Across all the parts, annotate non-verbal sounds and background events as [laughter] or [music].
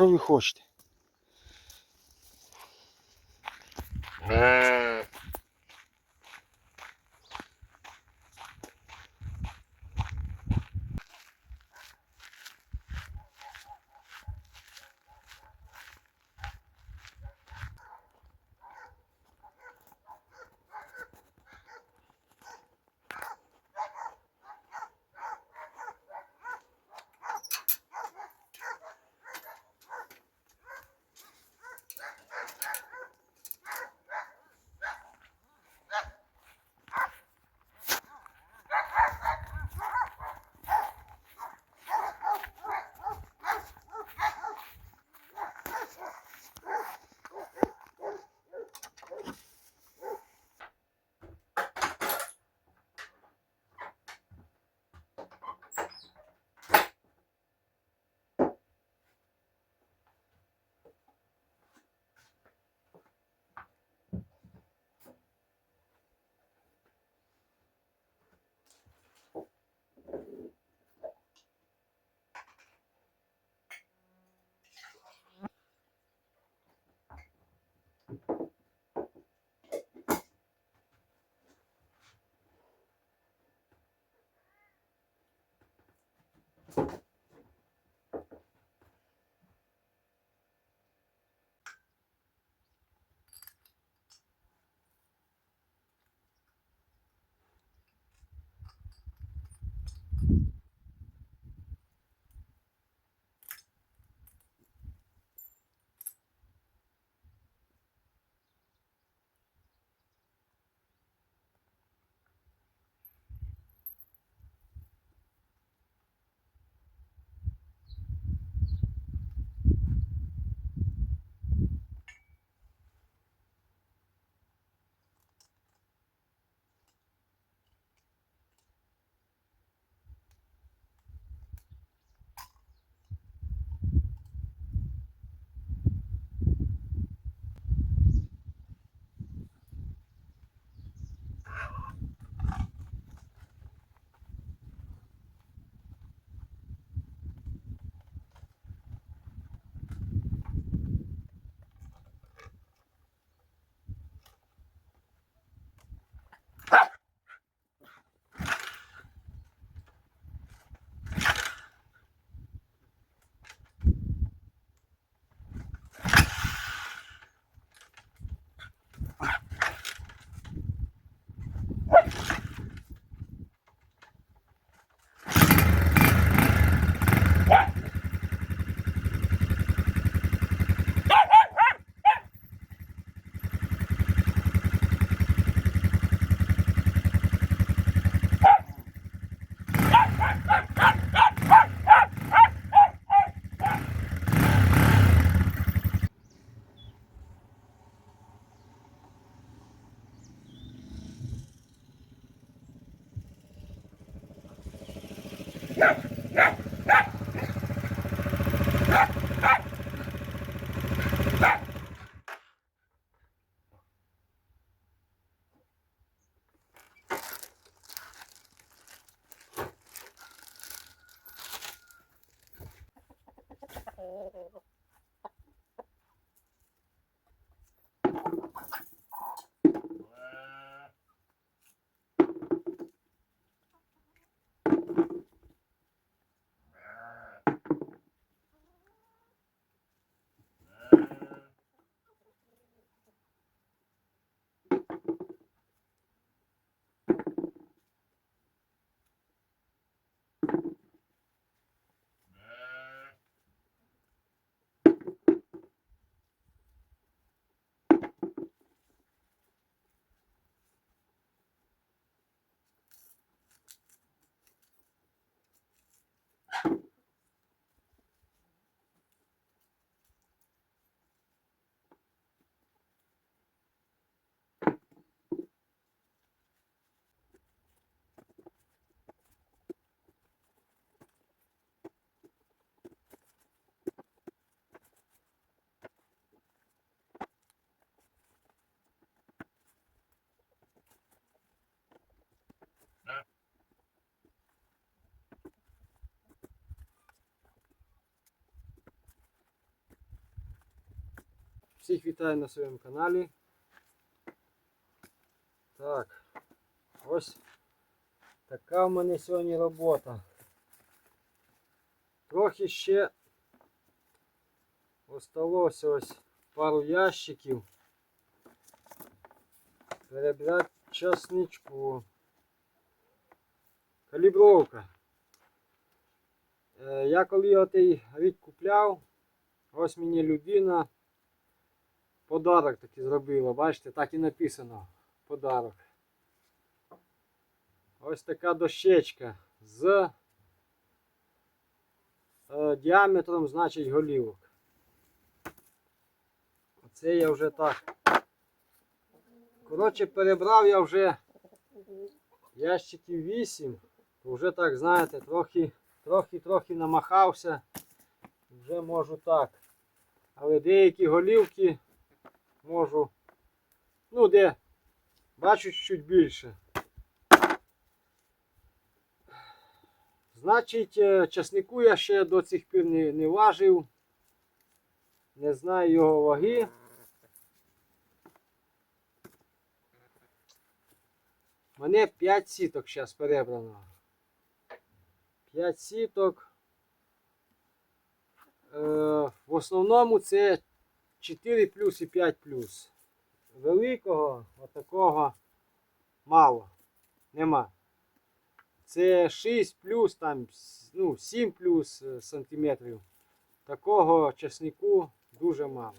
Що ви хочете? Всіх вітаю на своєму каналі. Так, ось така в мене сьогодні робота. Трохи ще осталося ось пару ящиків. Перебрати часничку. Калібровка. Е, Я коли отий рік купляв, ось мені людина подарок такий зробила. Бачите, так і написано. Подарок. Ось така дощечка з е, діаметром, значить, голівок. Оце я вже так. Коротше, перебрав я вже ящиків 8, то вже так, знаєте, трохи, трохи, трохи намахався. Вже можу так. Але деякі голівки можу. Ну, де бачу чуть більше. Значить, е, часнику я ще до цих пір не, не важив. Не знаю його ваги. Мене 5 сіток зараз перебрано. 5 сіток. Е, в основному це 4 плюс і 5 плюс. Великого отакого мало. Нема. Це 6 плюс, там, ну, 7 плюс е, сантиметрів. Такого часнику дуже мало.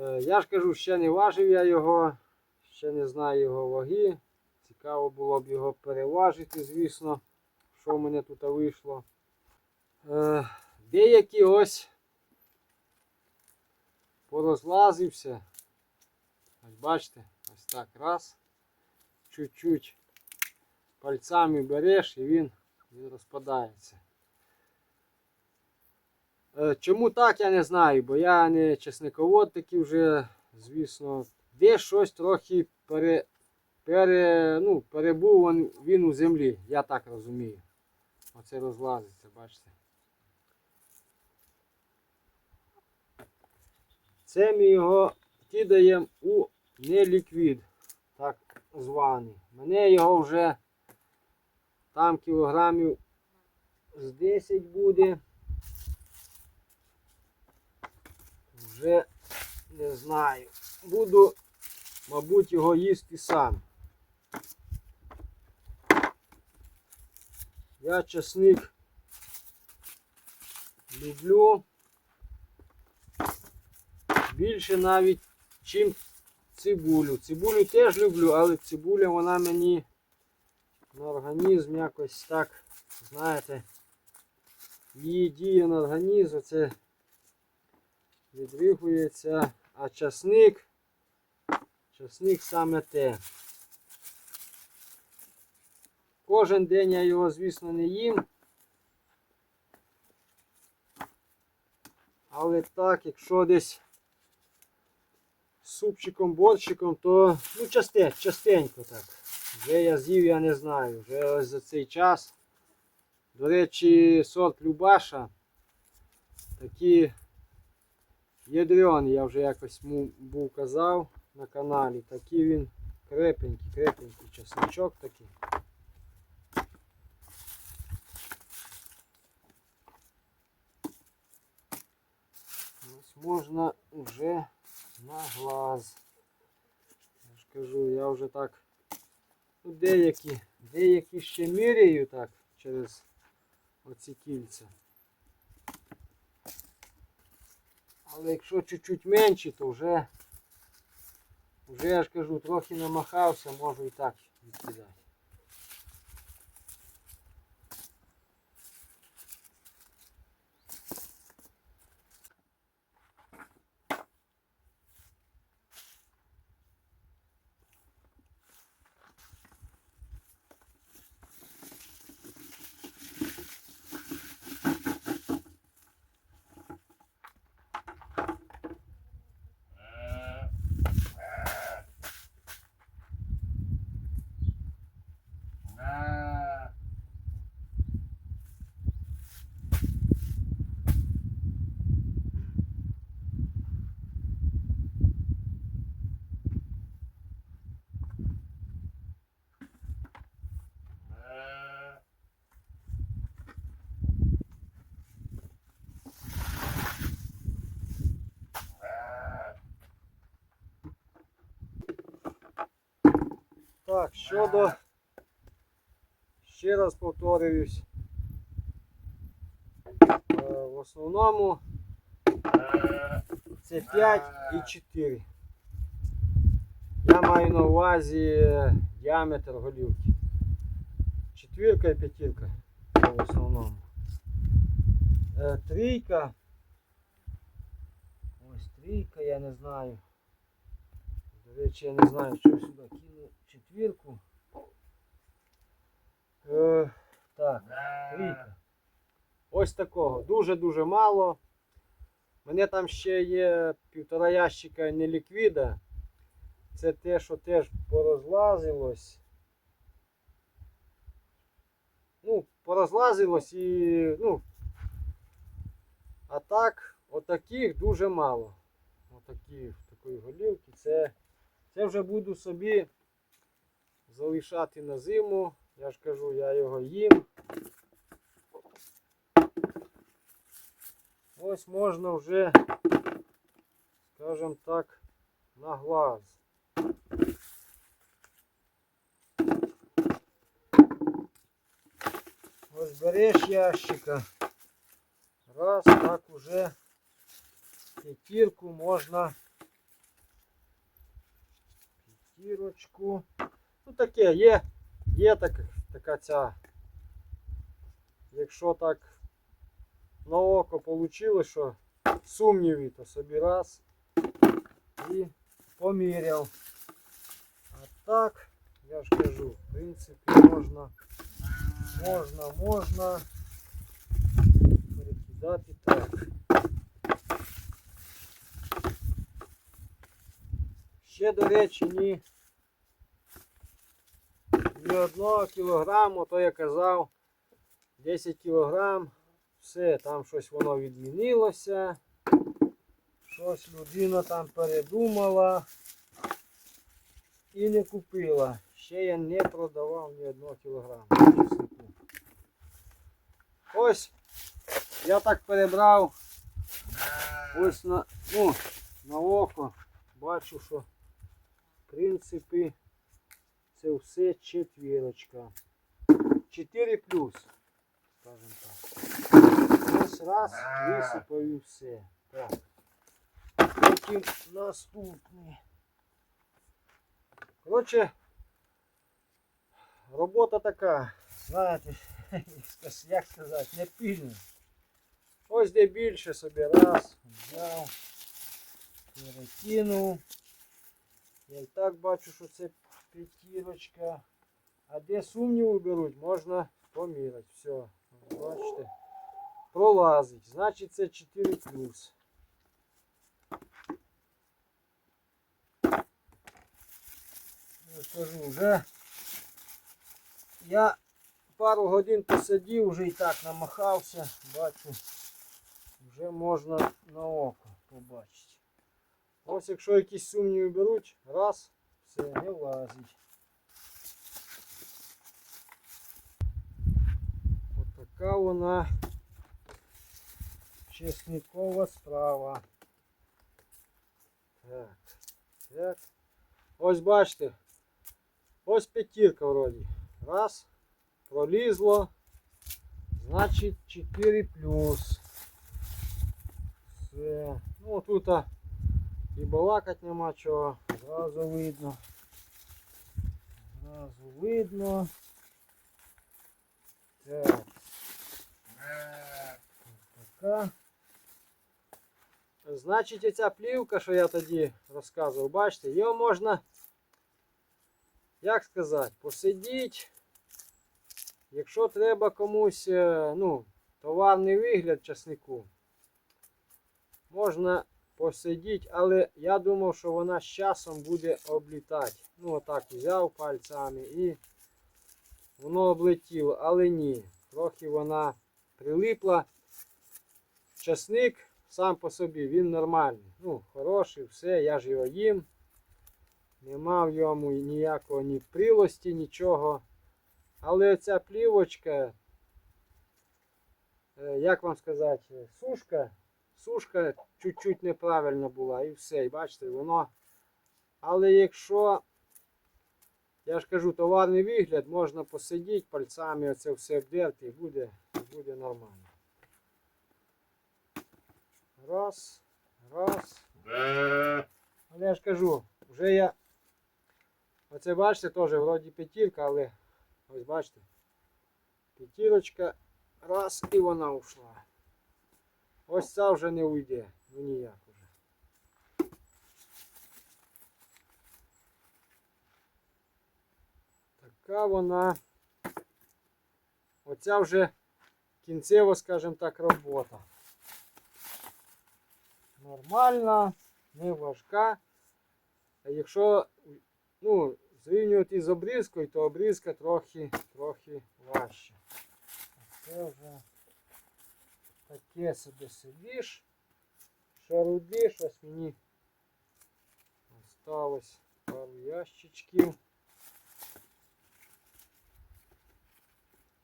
Е, Я ж кажу, ще не важив я його, ще не знаю його ваги. Цікаво було б його переважити, звісно, що в мене тут вийшло. Деякі ось порозлазився. Ось бачите, ось так раз. Чуть-чуть пальцями береш і він, він розпадається. Е, Чому так, я не знаю, бо я не чесниковод такий вже, звісно, де щось трохи пере, пере, ну, перебув він, він у землі, я так розумію. Оце розлазиться, бачите. Це ми його кидаємо у неліквід, так званий. Мене його вже там кілограмів з 10 буде. Вже не знаю. Буду, мабуть, його їсти сам. Я часник люблю більше навіть, чим цибулю. Цибулю теж люблю, але цибуля вона мені на організм якось так, знаєте, її діє на організм, це відригується, а часник, часник саме те. Кожен день я його, звісно, не їм. Але так, якщо десь супчиком, борщиком, то ну часте, частенько так. Вже я з'їв, я не знаю. Вже ось за цей час. До речі, сорт Любаша. Такі ядрений, я вже якось був казав на каналі. Такий він крепенький, крепенький чесночок такий. Ось можна вже на глаз. Я ж кажу, я вже так. Ну, деякі, деякі ще міряю так через оці кільця. Але якщо чуть-чуть менші, то вже, вже я ж кажу, трохи намахався, можу і так відкидати. Так, щодо, ще раз повторююсь, е, в основному це 5 і 4. Я маю на увазі е, діаметр голівки. Четвірка і п'ятірка в основному. Е, Трійка. Ось трійка, я не знаю. До речі, я не знаю, що сюди кину четвірку. Е, так, трійка. Ось такого. Дуже-дуже мало. Мене там ще є півтора ящика неліквіда. Це те, що теж порозлазилось. Ну, порозлазилось і. ну. А так, отаких дуже мало. Отакі, такої голівки. Це, це вже буду собі залишати на зиму. Я ж кажу, я його їм. Ось можна вже, скажімо так, на глаз. Ось береш ящика. Раз, так уже п'ятірку можна. П'ятірочку. Ну таке, є, є так, така ця. Якщо так на око вийшло, що сумніві, то собі раз і поміряв. А так, я ж кажу, в принципі, можна, можна, можна перекидати так. Ще, до речі, ні одного кілограму, то я казав, 10 кілограм, все, там щось воно відмінилося. Щось людина там передумала і не купила. Ще я не продавав ні одного кілограму. Ось я так перебрав ось на, ну, на око. Бачу, що в принципі це все четвірочка. 4 плюс, скажімо так. Ось раз, висипав все. Так. Потім наступний. Коротше, робота така, знаєте, [laughs] як сказати, не пільна. Ось де більше собі раз, взяв, перекинув. Я і так бачу, що це п'ятірочка. А де сумніви беруть, можна поміряти. Все, бачите, пролазить. Значить це 4 плюс. Я скажу, вже я пару годин посидів, вже і так намахався, бачу, вже можна на око побачити. Ось якщо якісь сумніви беруть, раз, все, не влазить. Отака вона чесникова справа. Так, так. Ось бачите. Ось п'ятірка вроді. Раз. Пролізло. Значить 4 плюс. Все. Ну тут а, і балакать нема чого. Зразу видно. Зразу видно. Так. Така. Значить, оця плівка, що я тоді розказував, бачите, його можна, як сказати, посидіть. Якщо треба комусь е, ну, товарний вигляд часнику, можна посидіти, але я думав, що вона з часом буде облітати. Ну, отак взяв пальцями і воно облетіло, але ні. Трохи вона прилипла. Часник сам по собі, він нормальний. Ну, хороший, все, я ж його їм. Нема в йому ніякого ні прилості, нічого. Але ця плівочка, е, як вам сказати, сушка, сушка чуть-чуть неправильно була і все. І бачите, воно. Але якщо Я ж кажу, товарний вигляд, можна посидіти пальцями, оце все вдерти і буде, буде нормально. Раз, раз. Але я ж кажу, вже я. Оце бачите, теж вроді п'ятірка, але ось бачите. П'ятірочка, раз і вона ушла. Ось ця вже не уйде. Ну ніяк уже. Така вона. Оця вже кінцево, скажімо так, робота. Нормальна, не важка. А якщо ну, зрівнювати з обрізкою, то обрізка трохи, трохи важча. Це вже таке собі сидиш, шарудиш, ось мені осталось пару ящичків.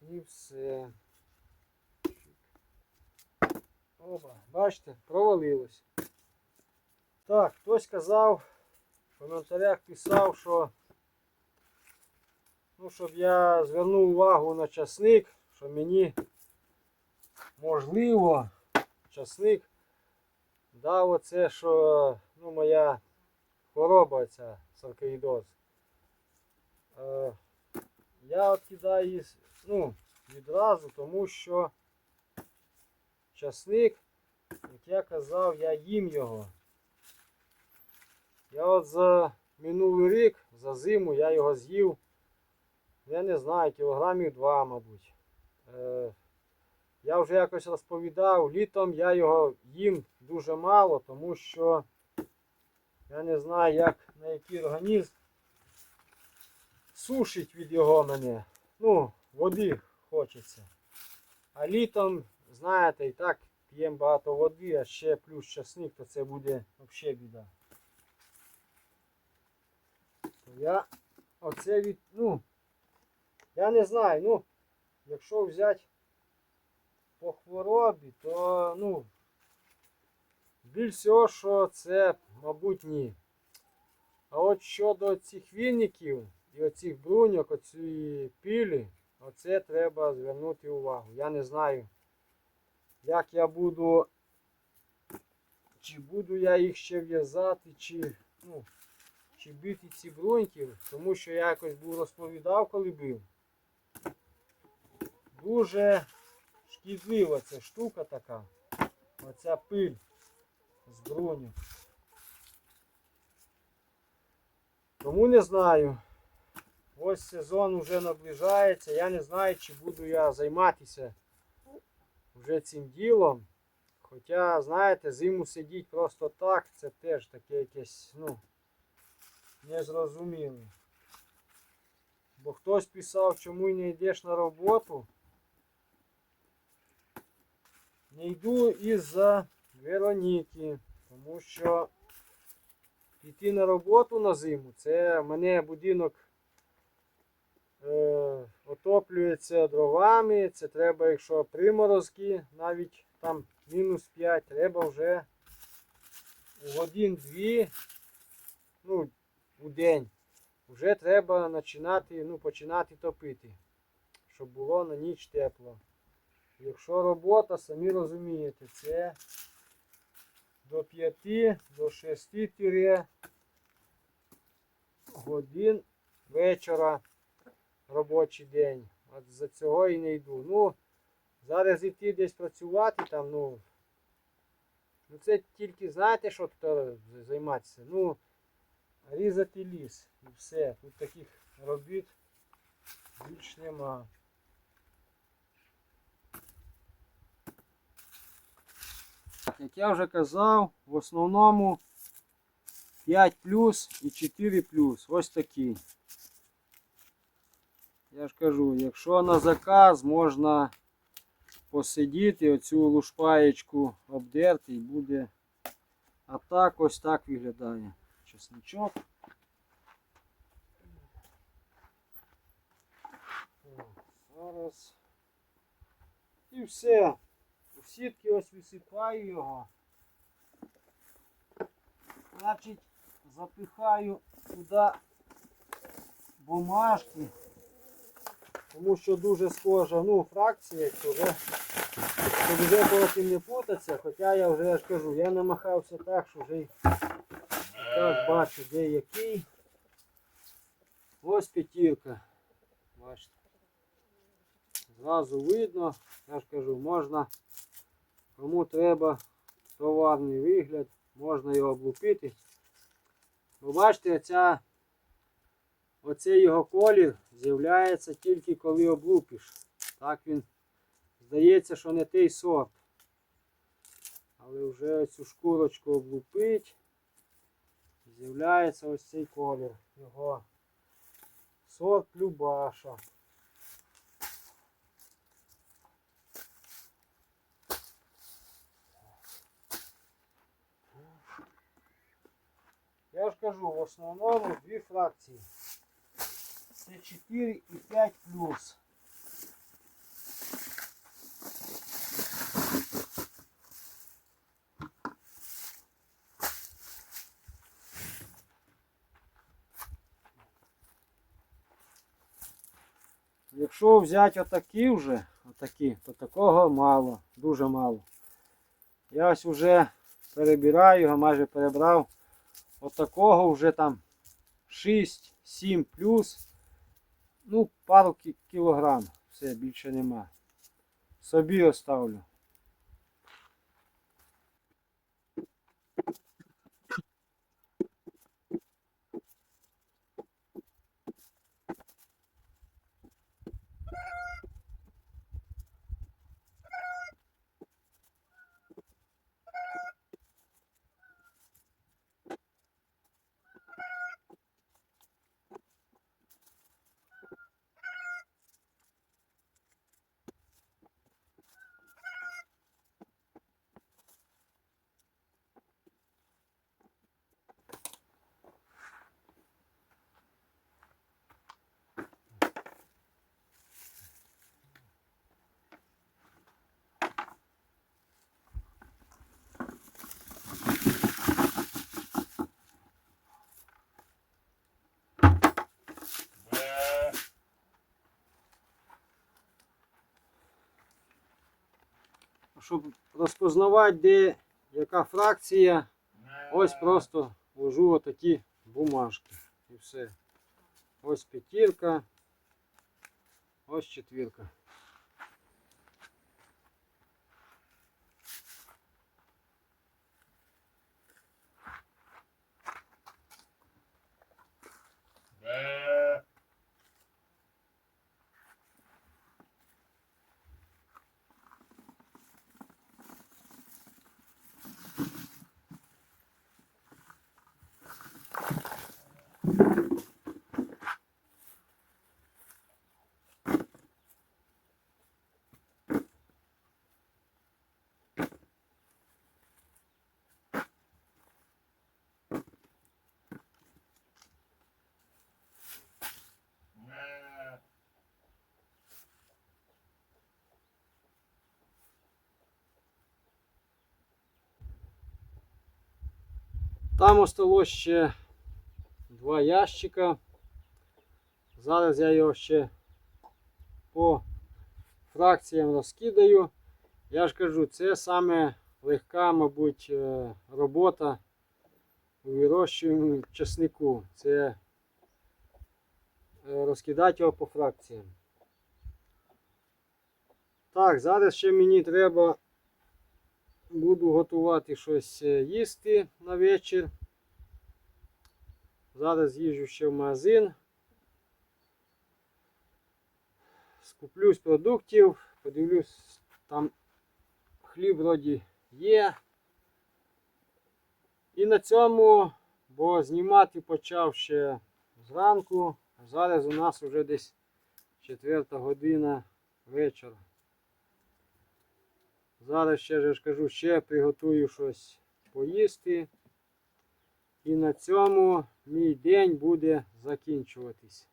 І все. Оба, бачите, провалилось. Так, хтось казав, в коментарях писав, що ну, щоб я звернув увагу на часник, що мені можливо часник дав оце, що ну, моя хвороба ця саркоїдоз. Е, я відкидаю її ну, відразу, тому що часник, як я казав, я їм його. Я от за минулий рік, за зиму, я його з'їв, я не знаю, кілограмів два, мабуть. Е, я вже якось розповідав, літом я його їм дуже мало, тому що я не знаю, як на який організм сушить від його мене. Ну, води хочеться. А літом, знаєте, і так п'ємо багато води, а ще плюс часник, то це буде взагалі біда. Я оце від, ну, я не знаю, ну, якщо взяти по хворобі, то, ну, більш всього, що це, мабуть, ні. А от щодо цих віників і оцих бруньок, оцієї пілі, оце треба звернути увагу. Я не знаю, як я буду, чи буду я їх ще в'язати, чи, ну, чи бити ці бруньки, тому що я якось був розповідав, коли бив. Дуже шкідлива ця штука така. Оця пиль з бруньок. Тому не знаю. Ось сезон вже наближається. Я не знаю, чи буду я займатися вже цим ділом. Хоча, знаєте, зиму сидіть просто так, це теж таке якесь, ну, незрозуміле. Бо хтось писав, чому не йдеш на роботу. Не йду із-за Вероніки, тому що піти на роботу на зиму, це мене будинок е, отоплюється дровами, це треба, якщо приморозки, навіть там мінус 5, треба вже годин-дві, ну, у день, вже треба починати, ну, починати топити, щоб було на ніч тепло. Якщо робота, самі розумієте, це до 5, до 6 тире годин вечора робочий день. От за цього і не йду. Ну, зараз іти десь працювати там, ну. Ну це тільки знаєте, що тут займатися? Ну, різати ліс і все. Тут таких робіт більш нема. Як я вже казав, в основному 5 плюс і 4 плюс. Ось такі. Я ж кажу, якщо на заказ можна посидіти, оцю лушпаєчку обдерти і буде. А так ось так виглядає чесничок. Зараз. І все. Сітки ось висипаю його. Значить, запихаю туди бумажки. Тому що дуже схожа, ну, фракція, то вже, щоб вже потім не путатися, хоча я вже я ж кажу, я намахався так, що вже так бачу, де який. Ось п'ятірка. Бачите. Зразу видно, я ж кажу, можна, кому треба товарний вигляд, можна його облупити. Бо бачите, ця, оцей його колір з'являється тільки коли облупиш. Так він здається, що не той сорт. Але вже цю шкурочку облупить. З'являється ось цей колір. Його сорт Любаша. Я ж кажу, в основному дві фракції. Це 4 і 5 плюс. Якщо взяти отакі вже, отакі, то такого мало, дуже мало. Я ось вже перебираю його, майже перебрав. Отакого вже там 6-7 плюс. Ну, пару кілограм. Все, більше нема. Собі оставлю. Щоб розпознавати, де яка фракція, ось просто вложу отакі бумажки. І все. Ось п'ятірка, ось четвірка. Там осталось ще два ящика. Зараз я його ще по фракціям розкидаю. Я ж кажу, це саме легка, мабуть, е, робота у вирощуванні часнику. Це е, розкидати його по фракціям. Так, зараз ще мені треба буду готувати щось е, їсти на вечір. Зараз їжджу ще в магазин. Скуплюсь продуктів, подивлюсь, там хліб вроді є. І на цьому, бо знімати почав ще зранку, а зараз у нас вже десь четверта година вечора. Зараз ще ж кажу, ще приготую щось поїсти. І на цьому мій день буде закінчуватись.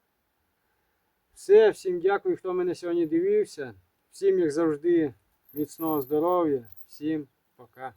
Все, всім дякую, хто мене сьогодні дивився. Всім, як завжди, міцного здоров'я. Всім пока.